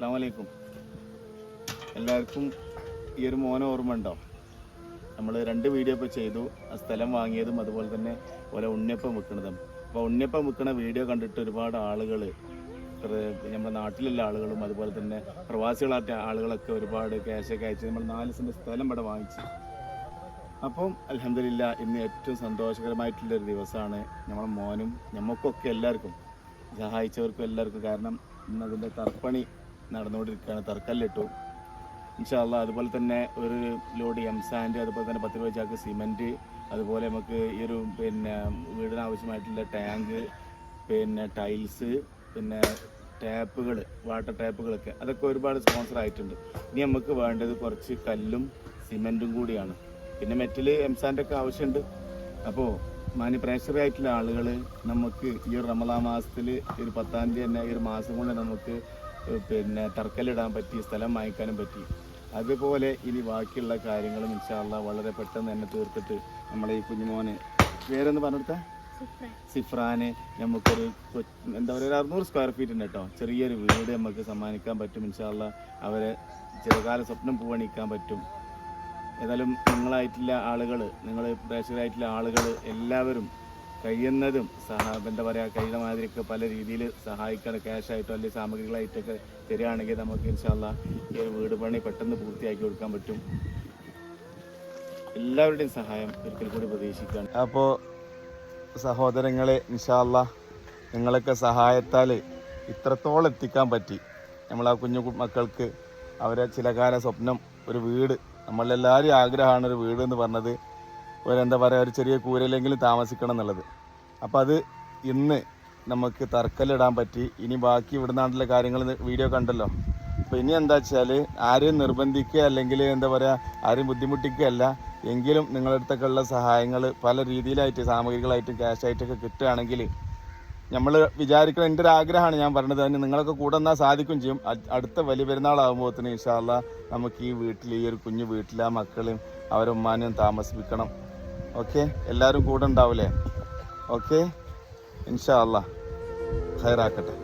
അസ്സാം വലൈക്കും എല്ലാവർക്കും ഈ ഒരു മോനെ ഓർമ്മ ഉണ്ടോ? നമ്മൾ രണ്ട് വീഡിയോ ഇപ്പോൾ ചെയ്തു. ആ സ്ഥലം വാങ്ങിയതും അതുപോലെ തന്നെ പോലെ ഉണ്ണിയപ്പം വിൽക്കുന്നതും. അപ്പോൾ ഉണ്ണിയപ്പം വിൽക്കുന്ന വീഡിയോ കണ്ടിട്ട് ഒരുപാട് ആളുകൾ നമ്മുടെ നാട്ടിലുള്ള ആളുകളും അതുപോലെ തന്നെ പ്രവാസികളായ ആളുകളൊക്കെ ഒരുപാട് ക്യാഷൊക്കെ അയച്ച് നമ്മൾ നാല് സെന്റ് സ്ഥലം ഇവിടെ വാങ്ങിച്ചു. അപ്പം അലഹമില്ല ഇന്ന് ഏറ്റവും സന്തോഷകരമായിട്ടുള്ളൊരു ദിവസമാണ് നമ്മുടെ മോനും നമുക്കൊക്കെ എല്ലാവർക്കും സഹായിച്ചവർക്കും എല്ലാവർക്കും കാരണം ഇന്ന് അതിന്റെ തർപ്പണി നടന്നുകൊണ്ടിരിക്കുകയാണ്. തർക്കല്ലിട്ടു ഇൻഷാല്ല അതുപോലെ തന്നെ ഒരു ലോഡ് എം സാൻഡ് അതുപോലെ തന്നെ പത്ത് രൂപ ചാക്ക് സിമന്റ് അതുപോലെ നമുക്ക് ഈ ഒരു പിന്നെ വീടിന് ആവശ്യമായിട്ടുള്ള ടാങ്ക് പിന്നെ ടൈൽസ് പിന്നെ ടാപ്പുകൾ വാട്ടർ ടാപ്പുകളൊക്കെ അതൊക്കെ ഒരുപാട് സ്പോൺസർ ആയിട്ടുണ്ട്. ഇനി നമുക്ക് വേണ്ടത് കുറച്ച് കല്ലും സിമന്റും കൂടിയാണ്. പിന്നെ മെറ്റൽ എംസാന്റെ ഒക്കെ ആവശ്യമുണ്ട്. അപ്പോൾ മാന്യ പ്രേക്ഷകരായിട്ടുള്ള ആളുകൾ നമുക്ക് ഈ ഒരു റമദാ മാസത്തിൽ ഒരു പത്താം തീയതി തന്നെ ഈ ഒരു മാസം കൊണ്ട് നമുക്ക് പിന്നെ തർക്കലിടാൻ പറ്റി സ്ഥലം വാങ്ങിക്കാനും പറ്റി. അതുപോലെ ഇനി ബാക്കിയുള്ള കാര്യങ്ങളും ഇൻഷാല്ല വളരെ പെട്ടെന്ന് തന്നെ തീർത്തിട്ട് നമ്മളെ ഈ കുഞ്ഞുമോന് ഒന്ന് പറഞ്ഞെടുത്ത സിഫ്രാന് നമുക്കൊരു എന്താ പറയുക ഒരു അറുന്നൂറ് സ്ക്വയർ ഫീറ്റ് ഉണ്ട് കേട്ടോ. ചെറിയൊരു വീട് നമുക്ക് സമ്മാനിക്കാൻ പറ്റും ഇൻഷാല്ല അവരെ ചെറുകാല സ്വപ്നം പൂവണിക്കാൻ പറ്റും. ഏതായാലും നിങ്ങളായിട്ടുള്ള ആളുകൾ നിങ്ങൾ പ്രേക്ഷകരായിട്ടുള്ള ആളുകൾ എല്ലാവരും കഴിയുന്നതും സഹ എന്താ പറയുക കഴിയുന്ന മാതിരിയൊക്കെ പല രീതിയിൽ സഹായിക്കണം. ക്യാഷായിട്ടോ അല്ലെങ്കിൽ സാമഗ്രികളായിട്ടൊക്കെ തരികയാണെങ്കിൽ നമുക്ക് ഇൻഷാല്ല ഈ ഒരു വീട് പണി പെട്ടെന്ന് പൂർത്തിയാക്കി കൊടുക്കാൻ പറ്റും. എല്ലാവരുടെയും സഹായം ഒരിക്കൽ കൂടി പ്രതീക്ഷിക്കുകയാണ് അപ്പോൾ സഹോദരങ്ങളെ ഇൻഷാല്ല നിങ്ങളൊക്കെ സഹായത്താൽ ഇത്രത്തോളം എത്തിക്കാൻ പറ്റി. ആ കുഞ്ഞു മക്കൾക്ക് അവരെ ചില കാല സ്വപ്നം ഒരു വീട് നമ്മളെല്ലാവരും ആഗ്രഹമാണ് ഒരു വീട് എന്ന് പറഞ്ഞത്. ഒരു എന്താ പറയുക ഒരു ചെറിയ കൂരയിലെങ്കിലും താമസിക്കണം എന്നുള്ളത്. അപ്പോൾ അത് ഇന്ന് നമുക്ക് തർക്കലിടാൻ പറ്റി. ഇനി ബാക്കി ഇവിടുന്നാണ്ടുള്ള കാര്യങ്ങൾ വീഡിയോ കണ്ടല്ലോ. അപ്പോൾ ഇനി എന്താ വെച്ചാൽ ആരെയും നിർബന്ധിക്കുക അല്ലെങ്കിൽ എന്താ പറയുക ആരെയും ബുദ്ധിമുട്ടിക്കുകയല്ല. എങ്കിലും നിങ്ങളുടെ അടുത്തൊക്കെ ഉള്ള സഹായങ്ങൾ പല രീതിയിലായിട്ട് സാമഗ്രികളായിട്ടും ക്യാഷായിട്ടൊക്കെ കിട്ടുകയാണെങ്കിൽ നമ്മൾ വിചാരിക്കുന്ന എന്റെ ഒരു ആഗ്രഹമാണ് ഞാൻ പറഞ്ഞത്. തന്നെ നിങ്ങളൊക്കെ കൂടെ എന്നാൽ സാധിക്കും ചെയ്യും. അടുത്ത വലിയ പെരുന്നാളാകുമ്പോഴത്തേന് ഇൻഷാല്ല നമുക്ക് ഈ വീട്ടിൽ ഈ ഒരു കുഞ്ഞു വീട്ടിൽ ആ മക്കളെയും അവരുമ്മാനെയും താമസിപ്പിക്കണം. ഓക്കെ എല്ലാവരും കൂടെ ഉണ്ടാവില്ലേ ഓക്കെ ഇൻഷാ അല്ല ഖൈറാക്കട്ടെ.